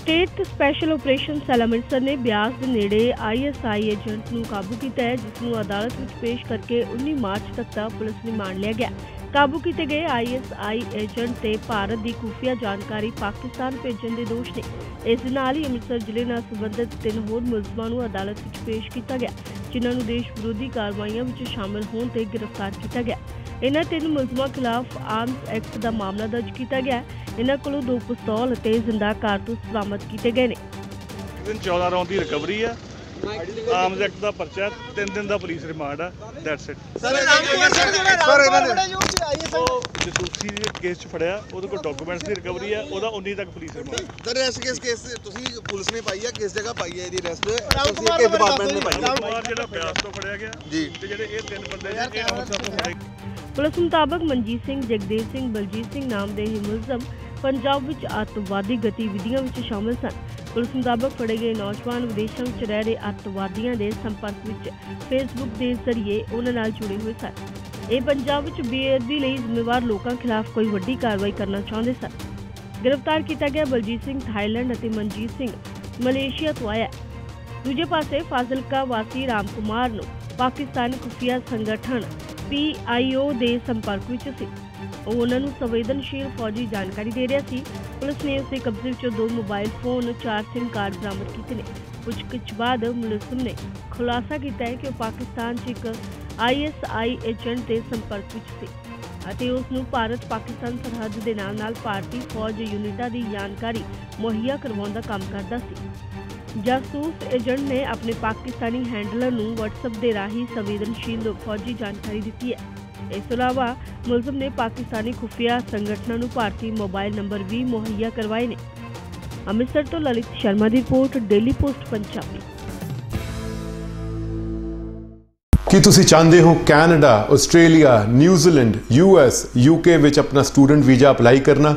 State special operation cell Amritsar ਨੇ ਬਿਆਸ ਦੇ ਨੇੜੇ ਆਈਐਸਆਈ ਏਜੰਟ ਨੂੰ ਕਾਬੂ ਕੀਤਾ ਹੈ, ਜਿਸ ਨੂੰ ਅਦਾਲਤ ਵਿੱਚ ਪੇਸ਼ ਕਰਕੇ 19 ਮਾਰਚ ਤੱਕ ਦਾ ਪੁਲਿਸ ਰਿਮਾਂਡ ਲਿਆ ਗਿਆ। ਕਾਬੂ ਕੀਤੇ ਗਏ ਆਈਐਸਆਈ ਏਜੰਟ ਤੇ ਭਾਰਤ ਦੀ ਖੁਫੀਆ ਜਾਣਕਾਰੀ ਪਾਕਿਸਤਾਨ ਭੇਜਣ ਦੇ ਦੋਸ਼ ਨੇ। ਇਸ ਦੇ ਨਾਲ ਹੀ ਅੰਮ੍ਰਿਤਸਰ ਜ਼ਿਲ੍ਹੇ ਨਾਲ ਸੰਬੰਧਿਤ ਤਿੰਨ ਹੋਰ ਮੁਲਜ਼ਮਾਂ ਨੂੰ ਅਦਾਲਤ ਵਿੱਚ ਪੇਸ਼ ਕੀਤਾ ਗਿਆ, ਜਿਨ੍ਹਾਂ ਨੂੰ ਦੇਸ਼ ਵਿਰੋਧੀ ਕਾਰਵਾਈਆਂ ਵਿੱਚ ਸ਼ਾਮਲ ਹੋਣ ਤੇ ਗ੍ਰਿਫਤਾਰ ਕੀਤਾ ਗਿਆ। ਇਹਨਾਂ ਤਿੰਨ ਮੁਲਜ਼ਮਾਂ ਖਿਲਾਫ ਆਰਮਸ ਐਕਟ ਦਾ ਮਾਮਲਾ ਦਰਜ ਕੀਤਾ ਗਿਆ ਹੈ। ਇਹਨਾਂ ਕੋਲੋਂ ਦੋ ਪਿਸਤੌਲ ਅਤੇ ਜ਼ਿੰਦਾ ਕਾਰਤੂਸ ਬਰਾਮਦ ਕੀਤੇ ਗਏ ਨੇ 14 ਰੌਂਦ ਦੀ ਰਿਕਵਰੀ ਆ ਆਰਮਸ ਐਕਟ ਦਾ ਪਰਚਾ ਹੈ, ਤਿੰਨ ਦਿਨ ਦਾ ਪੁਲਿਸ ਰਿਮਾਂਡ ਆ ਦੈਟਸ ਇਟ ਸਰ ਸਰ ਇਹਨਾਂ ਦੇ ਉਹ ਜਸੂਸੀ ਦੇ ਕੇਸ ਚ ਫੜਿਆ ਉਹਦੇ ਕੋਲ ਡਾਕੂਮੈਂਟਸ ਦੀ ਰਿਕਵਰੀ ਆ ਉਹਦਾ 19 ਤੱਕ ਪੁਲਿਸ ਰਿਮਾਂਡ ਸਰ ਇਸ ਕੇਸ ਕੇਸ ਤੁਸੀਂ ਪੁਲਿਸ ਨੇ ਪਾਈ ਹੈ ਕਿਸ ਜਗ੍ਹਾ ਪਾਈ ਹੈ ਇਹਦੀ ਅਰੈਸਟ ਤੁਸੀਂ ਕਿਸ ਡਿਪਾਰਟਮੈਂਟ ਨੇ ਪਾਈ ਹੈ ਕੁਮਾਰ ਜਿਹੜਾ ਬਿਆਸ ਤੋਂ ਫੜਿਆ ਗਿਆ ਜੀ। ਤੇ ਜਿਹੜੇ ਇਹ ਤਿੰਨ ਬੰਦੇ ਨੇ ਇਹ ਅੰਮ੍ਰਿਤਸਰ ਤੋਂ ਫੜੇ। ਪੁਲਿਸ ਮੁਤਾਬਕ ਮਨਜੀਤ ਸਿੰਘ ਜਗਦੇਵ ਸਿੰਘ ਬਲਜੀਤ ਸਿੰਘ ਨਾਮ ਦੇ ਇਹ ਮੁਲਜ਼ਮ ਪੰਜਾਬ ਵਿੱਚ ਅੱਤਵਾਦੀ ਗਤੀਵਿਧੀਆਂ ਵਿੱਚ ਸ਼ਾਮਲ ਸਨ। ਪੁਲਿਸ ਮੁਤਾਬਕ ਫੜੇ ਗਏ ਨੌਜਵਾਨ ਵਿਦੇਸ਼ਾਂ ਵਿੱਚ ਰਹਿ ਰਹੇ ਅੱਤਵਾਦੀਆਂ ਦੇ ਸੰਪਰਕ ਵਿੱਚ ਫੇਸਬੁੱਕ ਦੇ ਜ਼ਰੀਏ ਉਹਨਾਂ ਨਾਲ ਜੁੜੇ ਹੋਏ ਸਨ। ਇਹ ਪੰਜਾਬ ਵਿੱਚ ਬੇਅਦਬੀ ਲਈ ਜ਼ਿੰਮੇਵਾਰ ਲੋਕਾਂ ਖਿਲਾਫ ਕੋਈ ਵੱਡੀ ਕਾਰਵਾਈ ਕਰਨਾ ਚਾਹੁੰਦੇ ਸਨ। ਗ੍ਰਿਫਤਾਰ ਕੀਤਾ ਗਿਆ ਬਲਜੀਤ ਸਿੰਘ, ਥਾਈਲੈਂਡ ਅਤੇ ਮਨਜੀਤ ਸਿੰਘ, ਮਲੇਸ਼ੀਆ ਤੋਂ ਆਇਆ। ਦੂਜੇ ਪਾਸੇ ਫਾਜ਼ਿਲਕਾ ਵਾਸੀ ਰਾਮ ਕੁਮਾਰ ਨੂੰ ਪਾਕਿਸਤਾਨ ਖੁਫੀਆ ਸੰਗਠਨ ਪੀਆਈਓ ਦੇ ਸੰਪਰਕ ਵਿੱਚ ਸੀ। ਉਹ ਉਹਨਾਂ ਨੂੰ ਸੰਵੇਦਨਸ਼ੀਲ ਫੌਜੀ ਜਾਣਕਾਰੀ ਦੇ ਰਿਹਾ ਸੀ। ਪੁਲਿਸ ਨੇ ਉਸਦੇ ਕਬਜ਼ੇ ਵਿੱਚੋਂ ਦੋ ਮੋਬਾਈਲ ਫੋਨ, ਚਾਰ ਸਿਮ ਕਾਰਡ ਬਰਾਮਦ ਕੀਤੇ ਨੇ। ਪੁੱਛਗਿੱਛ ਬਾਅਦ ਮੁਲਜ਼ਮ ਨੇ ਖੁਲਾਸਾ ਕੀਤਾ ਹੈ ਕਿ ਉਹ ਪਾਕਿਸਤਾਨ 'ਚ ਇੱਕ ਆਈਐਸਆਈ ਏਜੰਟ ਦੇ ਸੰਪਰਕ ਵਿੱਚ ਸੀ ਅਤੇ ਉਸ ਨੂੰ ਭਾਰਤ ਪਾਕਿਸਤਾਨ ਸਰਹੱਦ ਦੇ ਨਾਲ ਨਾਲ ਭਾਰਤੀ ਫੌਜ ਯੂਨਿਟਾਂ ਦੀ ਜਾਣਕਾਰੀ ਮੁਹੱਈਆ ਕਰਵਾਉਣ ਦਾ ਕੰਮ ਕਰਦਾ ਸੀ। ਜਾਸੂਸ ਏਜੰਟ ਨੇ ਆਪਣੇ ਪਾਕਿਸਤਾਨੀ ਹੈਂਡਲਰ ਨੂੰ WhatsApp ਦੇ ਰਾਹੀਂ ਸੰਵੇਦਨਸ਼ੀਲ ਫੌਜੀ ਜਾਣਕਾਰੀ ਦਿੱਤੀ ਹੈ। ਇਸ ਤੋਂ ਇਲਾਵਾ ਮੁਲਜ਼ਮ ਨੇ ਪਾਕਿਸਤਾਨੀ ਖੁਫੀਆ ਸੰਗਠਨਾਂ ਨੂੰ ਭਾਰਤੀ ਮੋਬਾਈਲ ਨੰਬਰ ਵੀ ਮੁਹੱਈਆ ਕਰਵਾਏ ਨੇ। ਅੰਮ੍ਰਿਤਸਰ ਤੋਂ ਲਲਿਤ ਸ਼ਰਮਾ ਦੀ ਰਿਪੋਰਟ, ਡੇਲੀ ਪੋਸਟ, ਪੰਜਾਬੀ। ਕੀ ਤੁਸੀਂ ਚਾਹੁੰਦੇ ਹੋ Canada, Australia, New Zealand US UK ਵਿੱਚ ਆਪਣਾ ਸਟੂਡੈਂਟ ਵੀਜ਼ਾ ਅਪਲਾਈ ਕਰਨਾ?